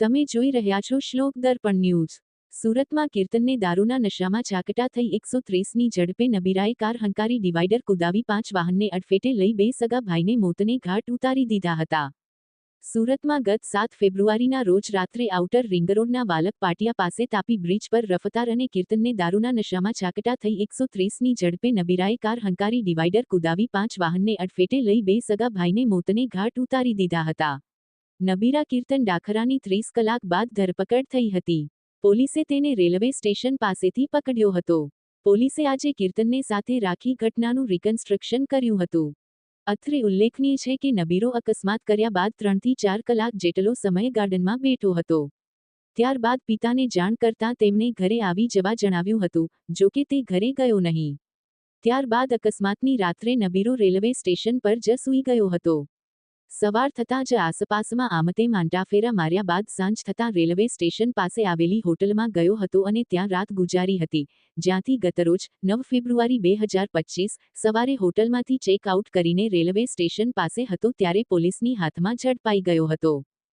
તમે જોઈ રહ્યા છો શ્લોક દર્પણ ન્યૂઝ. સુરતમાં કીર્તનને દારૂના નશામાં ચાકટા થઈ એકસો ત્રીસની ઝડપે નબીરાએ કાર હંકારી ડિવાઈડર કુદાવી પાંચ વાહનને અડફેટે લઈ બે સગા ભાઈને મોતને ઘાટ ઉતારી દીધા હતા. સુરતમાં ગત સાત ફેબ્રુઆરીના રોજ રાત્રે આઉટર રિંગરોડના વાલક પાટિયા પાસે તાપી બ્રિજ પર રફતાર અને કીર્તનને દારૂના નશામાં ચાકટા થઈ એકસો ત્રીસની ઝડપે નબીરાએ કાર હંકારી ડિવાઈડર કુદાવી પાંચ વાહનને અડફેટે લઈ બે સગા ભાઈને મોતને ઘાટ ઉતારી દીધા હતા. નબીરા કીર્તન ડાખરાની ત્રીસ કલાક બાદ ધરપકડ થઈ હતી. પોલીસે તેને રેલવે સ્ટેશન પાસેથી પકડ્યો હતો. પોલીસે આજે કીર્તનને સાથે રાખી ઘટનાનું રિકન્સ્ટ્રક્શન કર્યું હતું. અત્રે ઉલ્લેખનીય છે કે નબીરો અકસ્માત કર્યા બાદ ત્રણથી ચાર કલાક જેટલો સમય ગાર્ડનમાં બેઠો હતો. ત્યારબાદ પિતાને જાણ કરતાં તેમને ઘરે આવી જવા જણાવ્યું હતું જોકે તે ઘરે ગયો નહીં. ત્યારબાદ અકસ્માતની રાત્રે નબીરો રેલવે સ્ટેશન પર જ સૂઈ ગયો હતો. સવાર થતાં જ આસપાસમાં આમતે માંડાફેરા માર્યા બાદ સાંજ થતાં રેલવે સ્ટેશન પાસે આવેલી હોટલમાં ગયો હતો અને ત્યાં રાત ગુજારી હતી, જ્યાંથી ગતરોજ, નવ ફેબ્રુઆરી બે હજાર પચીસ, સવારે હોટલમાંથી ચેકઆઉટ કરીને રેલવે સ્ટેશન પાસે હતો ત્યારે પોલીસની હાથમાં ઝડપાઈ ગયો હતો.